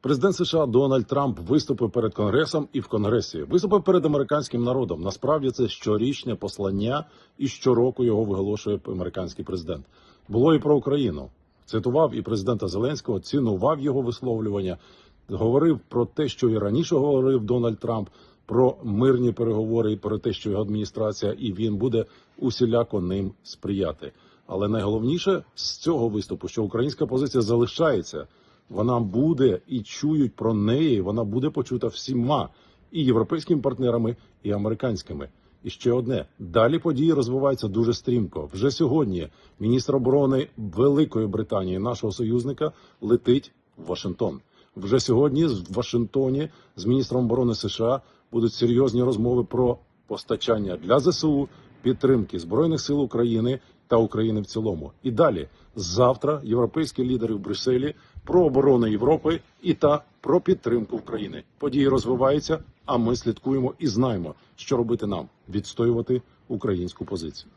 Президент США Дональд Трамп виступив перед Конгресом і в Конгресі. Виступив перед американським народом. Насправді це щорічне послання, і щороку його виголошує американський президент. Було і про Україну. Цитував і президента Зеленського, цінував його висловлювання, говорив про те, що і раніше говорив Дональд Трамп, про мирні переговори про те, що його адміністрація і він буде усіляко ним сприяти. Але найголовніше з цього виступу, що українська позиція залишається, вона буде і чують про неї. Вона буде почута всіма і європейськими партнерами, і американськими. І ще одне далі події розвиваються дуже стрімко. Вже сьогодні міністр оборони Великої Британії, нашого союзника, летить в Вашингтон. Вже сьогодні в Вашингтоні з міністром оборони США будуть серйозні розмови про постачання для ЗСУ, підтримки збройних сил України та України в цілому. І далі завтра європейські лідери в Брюсселі про оборону Європи і та про підтримку України. Події розвиваються, а ми слідкуємо і знаємо, що робити нам відстоювати українську позицію.